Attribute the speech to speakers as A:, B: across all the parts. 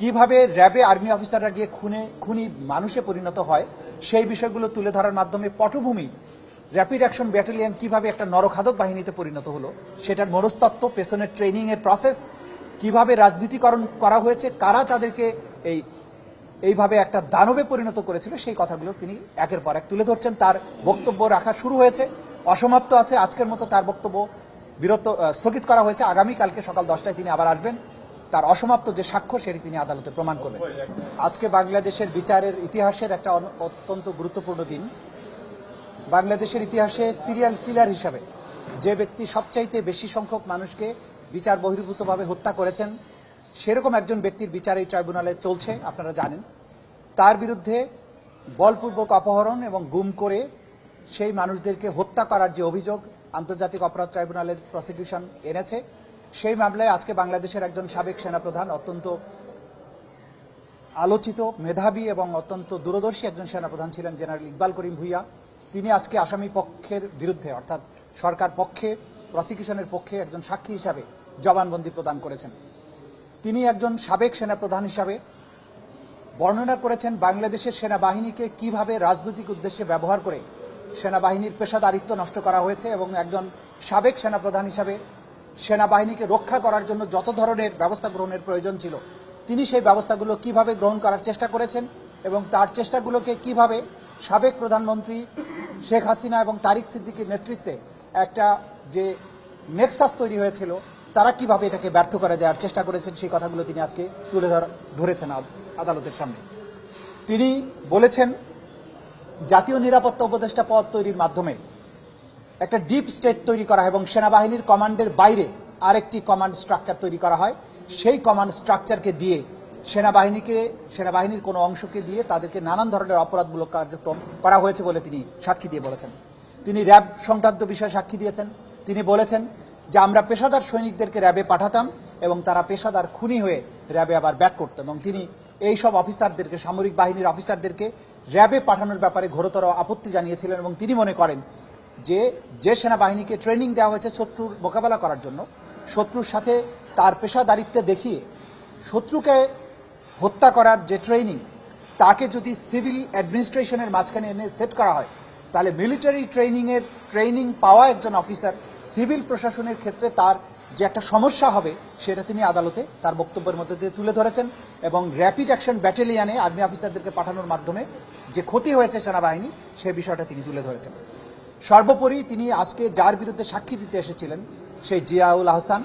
A: কীভাবে র্যাবে আর্মি অফিসাররা গিয়ে খুনে, খুনি মানুষে পরিণত হয়, সেই বিষয়গুলো তুলে ধরার মাধ্যমে পটভূমি র্যাপিড অ্যাকশন ব্যাটালিয়ন কীভাবে একটা নরখাদক বাহিনীতে পরিণত হলো, সেটার মনস্তত্ত্ব, পেছনের ট্রেনিং এর প্রসেস কীভাবে রাজনীতিকরণ করা হয়েছে, কারা তাদেরকে এই, এইভাবে একটা দানবে পরিণত করেছিল, সেই কথাগুলো তিনি একের পর এক তুলে ধরছেন। তার বক্তব্য রাখা শুরু হয়েছে, অসমাপ্ত আছে, আজকের মতো তার বক্তব্য বিরত স্থগিত করা হয়েছে। আগামীকালকে সকাল দশটায় তিনি আবার আসবেন। তার অসমাপ্ত যে সাক্ষ্য সেটি তিনি আদালতে প্রমাণ করবেন আজকে বাংলাদেশের বিচারের ইতিহাসের একটা অত্যন্ত গুরুত্বপূর্ণ দিন। বাংলাদেশের ইতিহাসে সিরিয়াল কিলার হিসাবে যে ব্যক্তি সবচাইতে বেশি সংখ্যক মানুষকে বিচার বহির্ভূতভাবে হত্যা করেছেন, সেরকম একজন ব্যক্তির বিচার এই ট্রাইব্যুনালে চলছে, আপনারা জানেন। তার বিরুদ্ধে বলপূর্বক অপহরণ এবং গুম করে সেই মানুষদেরকে হত্যা করার যে অভিযোগ আন্তর্জাতিক অপরাধ ট্রাইব্যুনালের প্রসিকিউশন এনেছে সেই মামলায় আজকে বাংলাদেশের একজন সাবেক সেনাপ্রধান, অত্যন্ত আলোচিত, মেধাবী এবং অত্যন্ত দূরদর্শী একজন সেনাপ্রধান ছিলেন জেনারেল ইকবাল করিম ভুইয়া। তিনি আজকে আসামি পক্ষের বিরুদ্ধে, অর্থাৎ সরকার পক্ষে, প্রসিকিউশনের পক্ষে একজন সাক্ষী হিসাবে জবানবন্দি প্রদান করেছেন। তিনি একজন সাবেক সেনাপ্রধান হিসাবে বর্ণনা করেছেন বাংলাদেশের সেনাবাহিনীকে কীভাবে রাজনৈতিক উদ্দেশ্যে ব্যবহার করে সেনাবাহিনীর পেশাদারিত্ব নষ্ট করা হয়েছে এবং একজন সাবেক সেনাপ্রধান হিসাবে সেনাবাহিনীকে রক্ষা করার জন্য যত ধরনের ব্যবস্থা গ্রহণের প্রয়োজন ছিল, তিনি সেই ব্যবস্থাগুলো কীভাবে গ্রহণ করার চেষ্টা করেছেন এবং তার চেষ্টাগুলোকে কীভাবে সাবেক প্রধানমন্ত্রী শেখ হাসিনা এবং তারিক সিদ্দিকীর নেতৃত্বে একটা যে নেক্সাস তৈরি হয়েছিল, তারা কীভাবে এটাকে ব্যর্থ করে দেওয়ার চেষ্টা করেছেন সেই কথাগুলো তিনি আজকে তুলে ধর- ধরেছেন আদালতের সামনে। তিনি বলেছেন, জাতীয় নিরাপত্তা উপদেষ্টা পদ তৈরির মাধ্যমে একটা ডিপ স্টেট তৈরি করা হয় এবং সেনাবাহিনীর কমান্ডের বাইরে আরেকটি কমান্ড স্ট্রাকচার তৈরি করা হয়। সেই কমান্ড স্ট্রাকচারকে দিয়ে সেনাবাহিনীকে, সেনাবাহিনীর কোনো অংশকে দিয়ে তাদেরকে নানান ধরনের অপরাধমূলক কার্যক্রম করা হয়েছে বলে তিনি সাক্ষী দিয়ে বলেছেন। তিনি র্যাব সংক্রান্ত বিষয়ে সাক্ষী দিয়েছেন। তিনি বলেছেন যে, আমরা পেশাদার সৈনিকদেরকে র্যাবে পাঠাতাম এবং তারা পেশাদার খুনি হয়ে র্যাবে আবার ব্যাক করতো। এবং তিনি এই সব অফিসারদেরকে, সামরিক বাহিনীর অফিসারদেরকে র্যাবে পাঠানোর ব্যাপারে ঘোরতর আপত্তি জানিয়েছিলেন এবং তিনি মনে করেন যে যে সেনাবাহিনীকে ট্রেনিং দেওয়া হয়েছে শত্রুর মোকাবেলা করার জন্য, শত্রুর সাথে তার পেশাদারিত্বে দেখিয়ে শত্রুকে হত্যা করার যে ট্রেনিং তাকে যদি সিভিল অ্যাডমিনিস্ট্রেশনের মাঝখানে এনে সেট করা হয়, তাহলে মিলিটারি ট্রেনিংয়ের ট্রেনিং পাওয়া একজন অফিসার সিভিল প্রশাসনের ক্ষেত্রে তার যে একটা সমস্যা হবে, সেটা তিনি আদালতে তার বক্তব্যের মধ্যে দিয়ে তুলে ধরেছেন এবং র্যাপিড অ্যাকশন ব্যাটালিয়ানে আর্মি অফিসারদেরকে পাঠানোর মাধ্যমে যে ক্ষতি হয়েছে সেনাবাহিনী, সে বিষয়টা তিনি তুলে ধরেছেন। সর্বোপরি তিনি আজকে যার বিরুদ্ধে সাক্ষী দিতে এসেছিলেন, সেই জিয়াউল আহসান,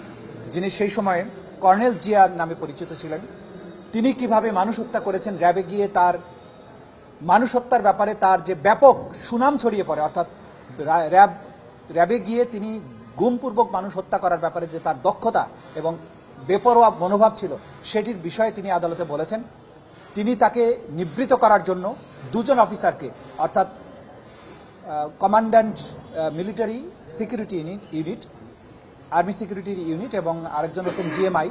A: যিনি সেই সময়ে কর্নেল জিয়ার নামে পরিচিত ছিলেন। তিনি কীভাবে মানুষ হত্যা করেছেন, র্যাবে গিয়ে তার মানুষ হত্যার ব্যাপারে তার যে ব্যাপক সুনাম ছড়িয়ে পড়ে, অর্থাৎ র্যাব, র্যাবে গিয়ে তিনি গুমপূর্বক মানুষ হত্যা করার ব্যাপারে যে তার দক্ষতা এবং বেপরোয়া মনোভাব ছিল, সেটির বিষয়ে তিনি আদালতে বলেছেন। তিনি তাকে নিবৃত করার জন্য দুজন অফিসারকে, অর্থাৎ commandant military security unit army security unit এবং আরেকজন হচ্ছেন জিএমআই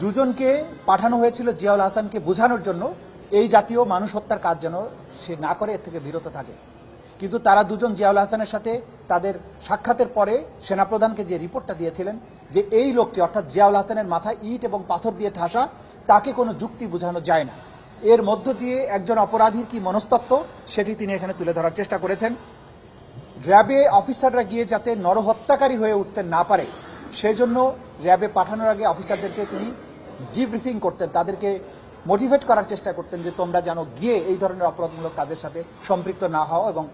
A: দুজনকে পাঠানো হয়েছিল জিয়াউল হাসানকে বোঝানোর জন্য এই জাতীয় মানুষ হত্যার কাজ যেন সে না করে, এর থেকে বিরত থাকে। কিন্তু তারা দুজন জিয়াউল হাসানের সাথে তাদের সাক্ষাতের পরে সেনাপ্রধানকে যে রিপোর্টটা দিয়েছিলেন যে এই লোকটি, অর্থাৎ জিয়াউল হাসানের মাথায় ইট এবং পাথর দিয়ে ঠাসা, তাকে কোনো যুক্তি বোঝানো যায় না। এর মধ্য দিয়ে একজন অপরাধীর কি মনস্তত্ত্ব, সেটি তিনি এখানে তুলে ধরার চেষ্টা করেছেন। র্যাবে অফিসাররা গিয়ে যাতে নরহত্যাকারী হয়ে উঠতে না পারে সেই জন্য র্যাবে পাঠানোর আগে অফিসারদেরকে তিনি ডিব্রিফিং করতেন, তাদেরকে মোটিভেট করার চেষ্টা করতেন যে তোমরা যেন গিয়ে এই ধরনের অপরাধমূলক কাজের সাথে সম্পৃক্ত না হও এবং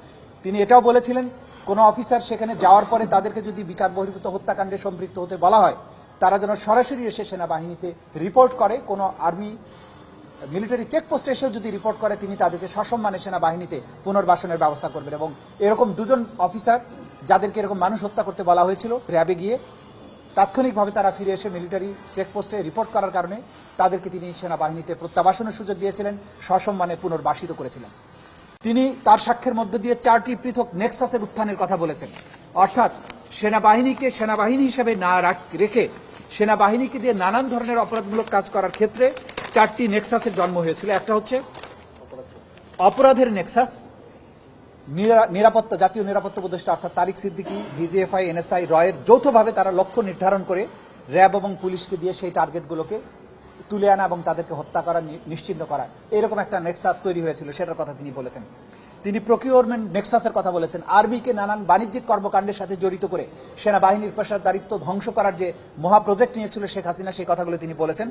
A: তিনি এটাও বলেছিলেন, কোনো অফিসার সেখানে যাওয়ার পরে তাদেরকে যদি বিচার বহির্ভূত হত্যাকাণ্ডে সম্পৃক্ত হতে বলা হয়, তারা যেন সরাসরি এসে সেনাবাহিনীতে রিপোর্ট করে, কোনো আর্মি মিলিটারি চেকপোস্টে এসেও যদি রিপোর্ট করে, তিনি তাদেরকে সসম্মানে সেনাবাহিনীতে পুনর্বাসনের ব্যবস্থা করবেন এবং এরকম দুজন অফিসার যাদেরকে এরকম মানুষ হত্যা করতে বলা হয়েছিল র্যাবে গিয়ে, তাৎক্ষণিকভাবে তারা ফিরে এসে মিলিটারি চেকপোস্টে রিপোর্ট করার কারণে তাদেরকে তিনি সেনাবাহিনীতে প্রত্যাবাসনের সুযোগ দিয়েছিলেন, সসম্মানে পুনর্বাসিত করেছিলেন। তিনি তার সাক্ষ্যের মধ্য দিয়ে চারটি পৃথক নেক্সাসের উত্থানের কথা বলেছেন। অর্থাৎ সেনাবাহিনীকে সেনাবাহিনী হিসেবে না রাখ- রেখে সেনাবাহিনীকে দিয়ে নানান ধরনের অপরাধমূলক কাজ করার ক্ষেত্রে চারটি নেক্সাসের জন্ম হয়েছিল। একটা হচ্ছে অপরাধের নেক্সাস নিরাপত্তা, জাতীয় নিরাপত্তা উপদেষ্টা অর্থাৎ তারিক সিদ্দিকী ডিজিএফআই এনএসআই, রয়ের যৌথভাবে তারা লক্ষ্য নির্ধারণ করে র্যাব এবং পুলিশকে দিয়ে সেই টার্গেটগুলোকে তুলে আনা এবং তাদেরকে হত্যা করা নি- নিশ্চিহ্ন করা। এরকম একটা নেক্সাস তৈরি হয়েছিল, সেটার কথা তিনি বলেছেন। তিনি প্রকিউরমেন্ট নেক্সাসের কথা বলেছেন। আর্মিকে নানান বাণিজ্যিক কর্মকাণ্ডের সাথে জড়িত করে সেনাবাহিনীর পেশাদারিত্ব ধ্বংস করার যে মহা প্রজেক্ট নিয়েছিল শেখ হাসিনা, সেই কথাগুলো তিনি বলেছেন।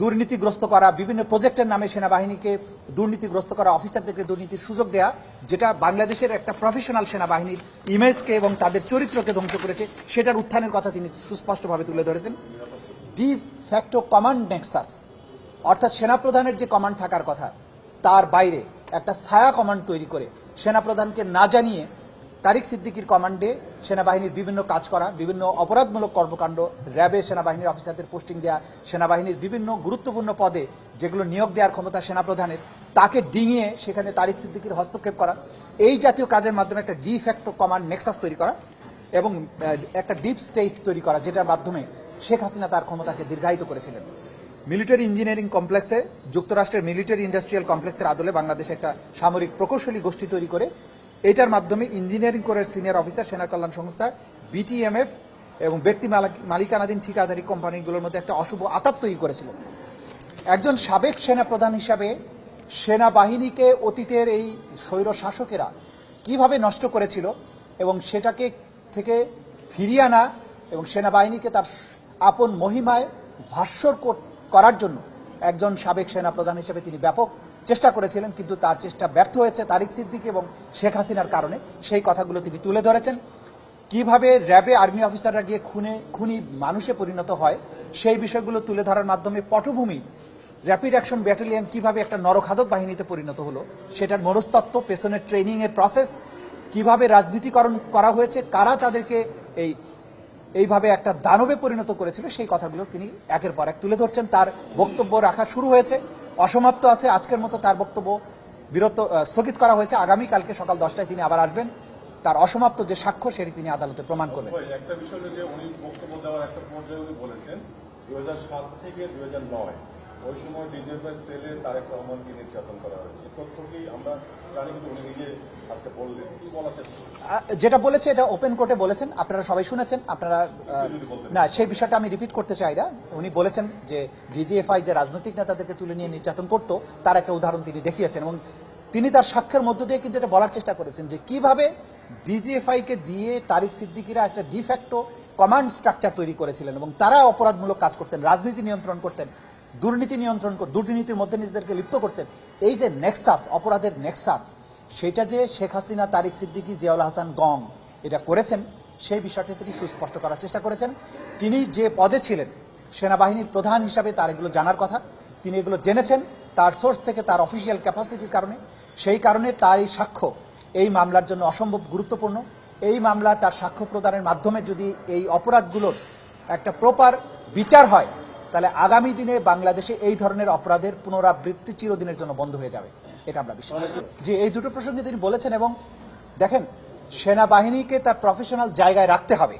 A: দুর্নীতিগ্রস্ত করা, বিভিন্ন প্রজেক্টের নামে সেনাবাহিনীকে দুর্নীতিগ্রস্ত করা, অফিসারদেরকে দুর্নীতির সুযোগ দেয়া, যেটা বাংলাদেশের একটা প্রফেশনাল সেনাবাহিনীর ইমেজকে এবং তাদের চরিত্রকে ধ্বংস করেছে, সেটার উত্থানের কথা তিনি সুস্পষ্টভাবে তুলে ধরেছেন। ডি ফ্যাক্টো কমান্ড নেক্সাস অর্থাৎ সেনাপ্রধানের যে কমান্ড থাকার কথা, তার বাইরে একটা ছায়া কমান্ড তৈরি করে সেনাপ্রধানকে না জানিয়ে তারিক সিদ্দিকির কমান্ডে সেনাবাহিনীর বিভিন্ন কাজ করা, বিভিন্ন অপরাধমূলক কর্মকাণ্ড, র্যাবে সেনাবাহিনীর অফিসারদের পোস্টিং দেওয়া সেনাবাহিনীর বিভিন্ন গুরুত্বপূর্ণ পদে যেগুলো নিয়োগ দেওয়ার ক্ষমতা সেনাপ্রধানের, তাকে ডিঙিয়ে সেখানে তারিক সিদ্দিকির হস্তক্ষেপ করা। এই জাতীয় কাজের মাধ্যমে একটা ডি ফ্যাক্টো কমান্ড নেক্সাস তৈরি করা এবং একটা ডিপ স্টেট তৈরি করা, যেটার মাধ্যমে শেখ হাসিনা তার ক্ষমতাকে দীর্ঘায়িত করেছিলেন। মিলিটারি ইঞ্জিনিয়ারিং কমপ্লেক্সে, যুক্তরাষ্ট্রের মিলিটারি ইন্ডাস্ট্রিয়াল কমপ্লেক্সের আদলে বাংলাদেশে একটা সামরিক প্রকৌশলী গোষ্ঠী তৈরি করে। এটার মাধ্যমে ইঞ্জিনিয়ারিং করে সিনিয়র অফিসার, সেনা কল্যাণ সংস্থা বিটিএমএফ এবং ব্যক্তি মালিকানাধীন ঠিকাদারি কোম্পানিগুলোর মধ্যে একটা অশুভ আতাত তৈরি করেছিল। একজন সাবেক সেনা প্রধান হিসাবে সেনাবাহিনীকে অতীতের এই স্বৈর শাসকেরা কীভাবে নষ্ট করেছিল এবং সেটাকে থেকে ফিরিয়ে আনা এবং সেনাবাহিনীকে তার আপন মহিমায় ভাস্বর করার জন্য একজন সাবেক সেনা প্রধান হিসেবে তিনি ব্যাপক চেষ্টা করেছিলেন, কিন্তু তার চেষ্টা ব্যর্থ হয়েছে তারিক সিদ্দিক এবং শেখ হাসিনার কারণে। সেই কথাগুলো তিনি তুলে ধরেছেন। কীভাবে র্যাবে আর্মি অফিসাররা গিয়ে খুনে, খুনি মানুষে পরিণত হয়, সেই বিষয়গুলো তুলে ধরার মাধ্যমে পটভূমি র্যাপিড অ্যাকশন ব্যাটালিয়ন কীভাবে একটা নরখাদক বাহিনীতে পরিণত হলো, সেটার মনস্তত্ত্ব, পেছনের ট্রেনিং এর প্রসেস কীভাবে রাজনীতিকরণ করা হয়েছে, কারা তাদেরকে এই এইভাবে একটা দানবে পরিণত করেছিল, সেই কথাগুলো তিনি একের পর এক তুলে ধরছেন। তার বক্তব্য রাখা শুরু হয়েছে, অসমাপ্ত আছে। আজকের মতো তার বক্তব্য বিরত স্থগিত করা হয়েছে। আগামীকালকে সকাল দশটায় তিনি আবার আসবেন। তার অসমাপ্ত যে সাক্ষ্য সেটি তিনি আদালতে প্রমাণ করবেন
B: একটা বিষয় যে উনি বক্তব্য দেওয়ার একটা পর্যায়ে বলেছেন থেকে ওই সময় ডিজিএফআই সেলে তারেক রহমানকে নির্যাতন করা হয়েছে। তথ্য কি আমরা জানি কিন্তু উনি নিজে আজকে বললেন। কি বলা
A: যেটা বলেছে এটা ওপেন কোর্টে বলেছেন আপনারা সবাই শুনেছেন আপনারা। না সেই বিষয়টা আমি রিপিট করতে চাই না। উনি বলেছেন যে ডিজিএফআই যে রাজনৈতিক নেতাদেরকে তুলে নিয়ে নির্যাতন করতো তার একটা উদাহরণ তিনি দেখিয়েছেন এবং তিনি তার সাক্ষ্যের মধ্য দিয়ে কিন্তু এটা বলার চেষ্টা করেছেন যে কীভাবে ডিজিএফআই কে দিয়ে তারিক সিদ্দিকিরা একটা ডিফ্যাক্টো কমান্ড স্ট্রাকচার তৈরি করেছিলেন এবং তারা অপরাধমূলক কাজ করতেন রাজনীতি নিয়ন্ত্রণ করতেন। দুর্নীতি নিয়ন্ত্রণ দুর্নীতির মধ্যে নিজেদেরকে লিপ্ত করতেন এই যে নেক্সাস, অপরাধের নেক্সাস, সেটা যে শেখ হাসিনা, তারিক সিদ্দিকী, জিয়াউল হাসান গং এটা করেছেন, সেই বিষয়টি তিনি সুস্পষ্ট করার চেষ্টা করেছেন। তিনি যে পদে ছিলেন, সেনাবাহিনীর প্রধান হিসাবে তার এগুলো জানার কথা, তিনি এগুলো জেনেছেন, তার সোর্স থেকে তার অফিসিয়াল ক্যাপাসিটির কারণে। সেই কারণে তার এই সাক্ষ্য এই মামলার জন্য অসম্ভব গুরুত্বপূর্ণ। এই মামলা তার সাক্ষ্য প্রদানের মাধ্যমে যদি এই অপরাধগুলোর একটা প্রপার বিচার হয় তাহলে আগামী দিনে বাংলাদেশে এই ধরনের অপরাধের পুনরাবৃত্তি চিরদিনের জন্য বন্ধ হয়ে যাবে। এটা আমরা বিশ্বাস। যে এই দুটো প্রসঙ্গে তিনি বলেছেন এবং দেখেন, সেনাবাহিনীকে তার প্রফেশনাল জায়গায় রাখতে হবে।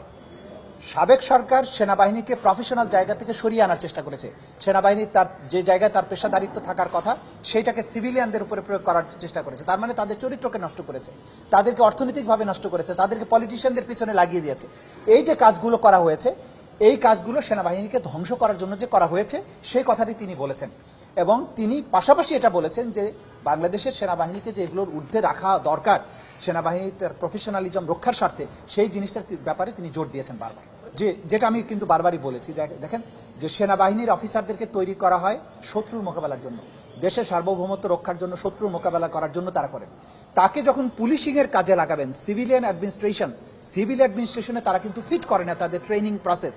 A: সাবেক সরকার সেনাবাহিনীকে প্রফেশনাল জায়গা থেকে সরিয়ে আনার চেষ্টা করেছে। সেনাবাহিনীর তার, যে জায়গায় তার পেশাদারিত্ব থাকার কথা, সেইটাকে সিভিলিয়ানদের উপরে প্রয়োগ করার চেষ্টা করেছে। তার মানে তাদের চরিত্রকে নষ্ট করেছে। তাদেরকে অর্থনৈতিকভাবে নষ্ট করেছে। তাদেরকে পলিটিশিয়ানদের পিছনে লাগিয়ে দিয়েছে। এই যে কাজগুলো করা হয়েছে এই কাজগুলো সেনাবাহিনীকে ধ্বংস করার জন্য যে করা হয়েছে, সেই কথাটি তিনি বলেছেন। এবং তিনি পাশাপাশি এটা বলেছেন যে, বাংলাদেশের সেনাবাহিনীকে যে এগুলোর ঊর্ধ্বে রাখা দরকার, সেনাবাহিনীর তার প্রফেশনালিজম রক্ষার স্বার্থে, সেই জিনিসটার ব্যাপারে তিনি জোর দিয়েছেন বারবার। যে, যেটা আমি কিন্তু বারবারই বলেছি, দেখ- দেখেন, যে সেনাবাহিনীর অফিসারদেরকে তৈরি করা হয় শত্রুর মোকাবেলার জন্য। দেশের সার্বভৌমত্ব রক্ষার জন্য, শত্রুর মোকাবেলা করার জন্য তারা করেন। তাকে যখন পুলিশিং এর কাজে লাগাবেন, সিভিলিয়ান অ্যাডমিনিস্ট্রেশন, সিভিল অ্যাডমিনিস্ট্রেশনে তারা কিন্তু ফিট করে না তাদের ট্রেনিং প্রসেস।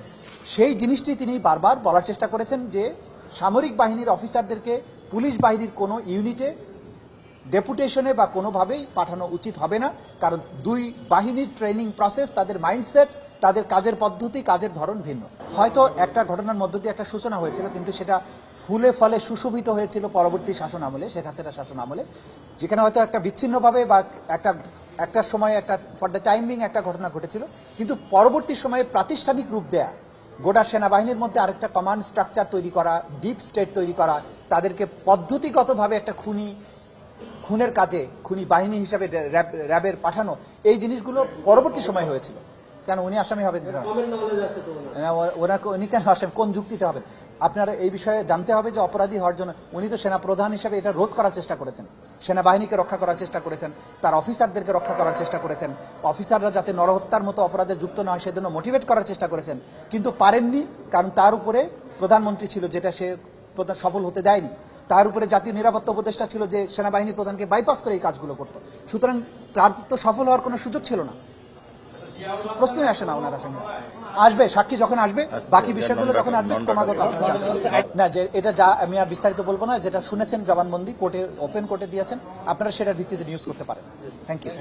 A: সেই জিনিসটি তিনি বারবার বলার চেষ্টা করেছেন যে, সামরিক বাহিনীর অফিসারদেরকে পুলিশ বাহিনীর কোনো ইউনিটে ডেপুটেশনে বা কোনোভাবেই পাঠানো উচিত হবে না। কারণ দুই বাহিনীর ট্রেনিং প্রসেস, তাদের মাইন্ডসেট তাদের কাজের পদ্ধতি, কাজের ধরন ভিন্ন। হয়তো একটা ঘটনার মধ্য দিয়ে একটা সূচনা হয়েছিল, কিন্তু সেটা ফুলে ফলে সুশোভিত হয়েছিল পরবর্তী শাসন আমলে, শেখ হাসিনা শাসন আমলে। যেখানে হয়তো একটা বিচ্ছিন্নভাবে বা একটা একটা সময় একটা ফর দ্য টাইমিং একটা ঘটনা ঘটেছিল। কিন্তু পরবর্তী সময়ে প্রাতিষ্ঠানিক রূপ দেয়া, গোটা সেনাবাহিনীর মধ্যে আরেকটা কমান্ড স্ট্রাকচার তৈরি করা ডিপ স্টেট তৈরি করা, তাদেরকে পদ্ধতিগতভাবে একটা খুনি, খুনের কাজে, খুনি বাহিনী হিসাবে র্যাব- র্যাবের পাঠানো, এই জিনিসগুলো পরবর্তী সময় হয়েছিল। কেন উনি আসামি হবেন ওনাকে উনি কেন আসামি কোন যুক্তিতে হবেন? আপনারা এই বিষয়ে জানতে হবে যে অপরাধী হওয়ার জন্য উনি তো সেনা প্রধান হিসেবে এটা রোধ করার চেষ্টা করেছেন। সেনাবাহিনীকে রক্ষা করার চেষ্টা করেছেন তার অফিসারদেরকে রক্ষা করার চেষ্টা করেছেন। অফিসাররা যাতে নরহত্যার মতো অপরাধে যুক্ত না হয় সেজন্য মোটিভেট করার চেষ্টা করেছেন। কিন্তু পারেননি কারণ তার উপরে প্রধানমন্ত্রী ছিল যেটা সে সফল হতে দেয়নি। তার উপরে জাতীয় নিরাপত্তা উপদেষ্টা ছিল যে সেনাবাহিনী প্রধানকে বাইপাস করে এই কাজগুলো করতো। সুতরাং তার তো সফল হওয়ার কোনো সুযোগ ছিল না। প্রশ্নই আসে না ওনার সঙ্গে। আসবে সাক্ষী যখন আসবে বাকি বিষয়গুলো যখন আসবে ক্রমাগত না যে এটা যা আমি আর বিস্তারিত বলব না যেটা শুনেছেন জবানবন্দি কোর্টে ওপেন কোর্টে দিয়েছেন আপনারা সেটার ভিত্তিতে নিউজ করতে পারেন। Thank you